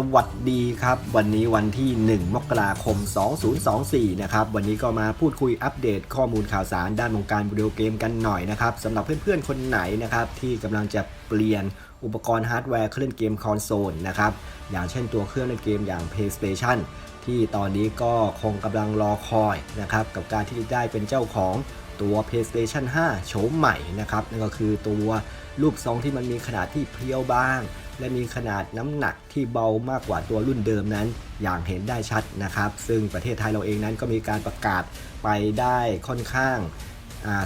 สวัสดีครับ วันนี้วันที่ 1 มกราคม 2024 นะครับ วันนี้ก็มาพูดคุยอัปเดตข้อมูลข่าวสารด้านวงการวิดีโอเกมกันหน่อยนะครับสำหรับเพื่อนๆ คนไหนนะครับที่กำลังจะเปลี่ยนอุปกรณ์ฮาร์ดแวร์เครื่องเล่นเกมคอนโซลนะครับ อย่างเช่นตัวเครื่องเล่นเกมอย่าง PlayStation ที่ตอนนี้ก็คงกำลังรอคอยนะครับกับการที่ได้เป็นเจ้าของตัว PlayStation 5 โฉมใหม่นะครับนั่นก็คือตัวรูปทรงที่มันมีขนาดที่เพรียวบาง และมีขนาดน้ำหนักที่เบามากกว่าตัวรุ่นเดิมนั้น อย่างเห็นได้ชัดนะครับ ซึ่งประเทศไทยเราเองนั้นก็มีการประกาศไปได้ค่อนข้าง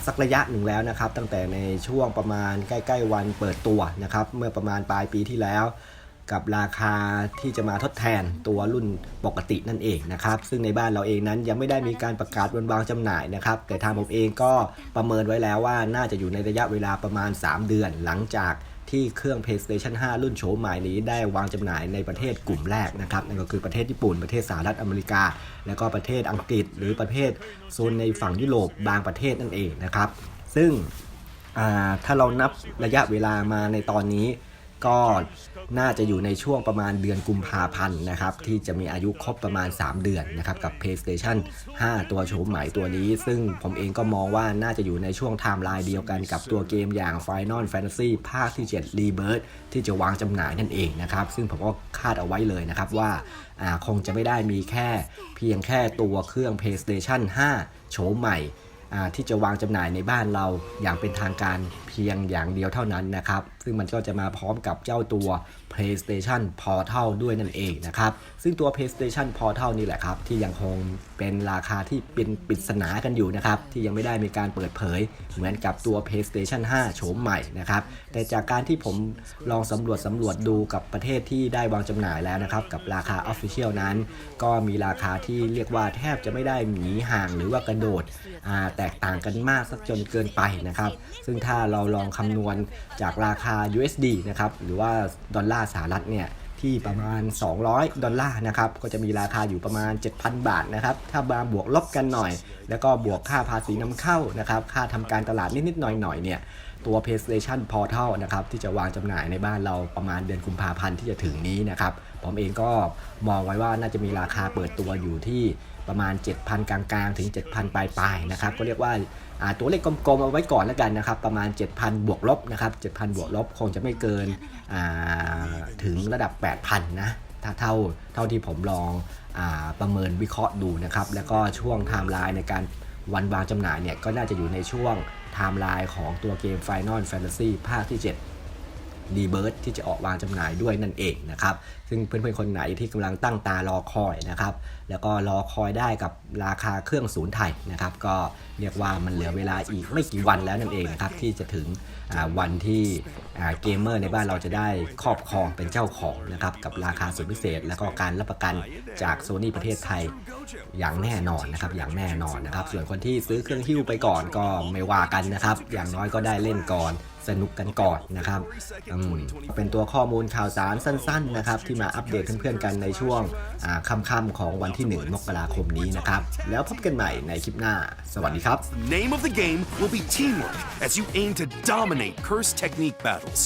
สักระยะหนึ่งแล้วนะครับ ตั้งแต่ในช่วงประมาณใกล้ ๆ วันเปิดตัวนะครับ เมื่อประมาณปลายปีที่แล้ว กับราคาที่จะมาทดแทนตัวรุ่นปกตินั่นเองนะครับ ซึ่งในบ้านเราเองนั้นยังไม่ได้มีการประกาศวันวางจำหน่ายนะครับ แต่ทางผมเองก็ประเมินไว้แล้วว่าน่าจะอยู่ในระยะเวลาประมาณ 3 เดือนหลังจาก ที่เครื่อง PlayStation 5 รุ่นโฉมใหม่นี้ได้วางจำหน่ายในประเทศกลุ่มแรกนะครับนั่นก็คือประเทศญี่ปุ่น ประเทศสหรัฐอเมริกา และก็ประเทศอังกฤษ หรือประเทศโซนในฝั่งยุโรปบางประเทศนั่นเองนะครับ ซึ่งถ้าเรานับระยะเวลามาในตอนนี้ ก็น่าจะอยู่ในช่วงประมาณเดือนกุมภาพันธ์นะครับ ที่จะมีอายุครบประมาณ 3 เดือนนะครับ กับ PlayStation 5 ตัวโฉมใหม่ตัวนี้ ซึ่งผมเองก็มองว่าน่าจะอยู่ในช่วงไทม์ไลน์เดียวกันกับตัวเกมอย่าง Final Fantasy ภาคที่ 7 Rebirth ที่จะวางจำหน่ายนั่นเองนะครับ ซึ่งผมก็คาดเอาไว้เลยนะครับว่าคงจะไม่ได้มีแค่เพียงแค่ตัวเครื่อง PlayStation 5 โฉมใหม่ ที่จะวางจำหน่ายในบ้านเราอย่างเป็นทางการเพียงอย่างเดียวเท่านั้นนะครับ ซึ่งมันก็จะมาพร้อมกับเจ้าตัว PlayStation Portal ด้วยนั่นเองนะครับ ซึ่งตัว PlayStation Portal นี่แหละครับ ที่ยังคงเป็นราคาที่เป็นปริศนากันอยู่นะครับ ที่ยังไม่ได้มีการเปิดเผย เหมือนกับตัว PlayStation 5 โฉมใหม่นะครับ แต่จากการที่ผมลองสำรวจสำรวจดูกับประเทศที่ได้วางจำหน่ายแล้วนะครับ กับราคา Official นั้น ก็มีราคาที่เรียกว่าแทบจะไม่ได้หนีห่างหรือว่ากระโดดอ่าแตกต่างกันมากสักจนเกินไปนะครับ ซึ่งถ้าเราลองคำนวณจากราคา USD นะครับหรือว่าดอลลาร์สหรัฐเนี่ยที่ประมาณ 200 ดอลลาร์นะครับ ก็จะมีราคาอยู่ประมาณ 7,000 บาทนะครับ ถ้ามาบวกลบกันหน่อย แล้วก็บวกค่าภาษีนำเข้านะครับ ค่าทำการตลาดนิดๆหน่อยๆเนี่ย ตัว PlayStation Portal นะครับที่จะวางจำหน่ายในบ้านเราประมาณเดือนกุมภาพันธ์ที่จะถึงนี้นะครับผมเองก็มองไว้ว่าน่าจะมีราคาเปิดตัวอยู่ที่ประมาณ 7,000 กลางๆ ถึง 7,000 ปลายๆนะครับก็เรียกว่าตัวเลขกลมๆเอาไว้ก่อนแล้วกันนะครับประมาณ 7,000 บวกลบนะครับ7,000 บวกลบคงจะไม่เกินถึงระดับ 8,000 นะถ้าเท่าเท่าที่ผมลองอประเมินวิเคราะห์ดูนะครับแล้วก็ช่วงไทม์ไลน์ในการวันวางจำหน่ายเนี่ยก็น่าจะอยู่ในช่วง ไทม์ไลน์ของตัวเกม Final Fantasy ภาคที่ 7 รีเบิร์ที่จะออกวางจำหน่ายด้วยนั่นเองนะครับ ซึ่งเพื่อนๆคนไหนที่กำลังตั้งตารอคอยนะครับ แล้วก็รอคอยได้กับราคาเครื่องศูนย์ไทยนะครับ ก็เรียกว่ามันเหลือเวลาอีกไม่กี่วันแล้วนั่นเองนะครับที่จะถึงวันที่เกมเมอร์ในบ้านเราจะได้ครอบครองเป็นเจ้าของนะครับกับราคาสุดพิเศษ แล้วก็การรับประกันจากโซนี่ประเทศไทยอย่างแน่นอนนะครับอย่างแน่นอนนะครับ ส่วนคนที่ซื้อเครื่องฮิ้วไปก่อนก็ไม่ว่ากันนะครับ อย่างน้อยก็ได้เล่นก่อนสนุกกันก่อนนะครับเป็นตัวข้อมูลข่าวสารสั้นๆนะครับที่มาอัปเดตเพื่อนๆกันในช่วงค่ำๆของวันที่ 1 มกราคมนี้นะครับแล้วพบกันใหม่ในคลิปหน้า สวัสดีครับ Name of the game will be teamwork as you aim to dominate curse technique battles.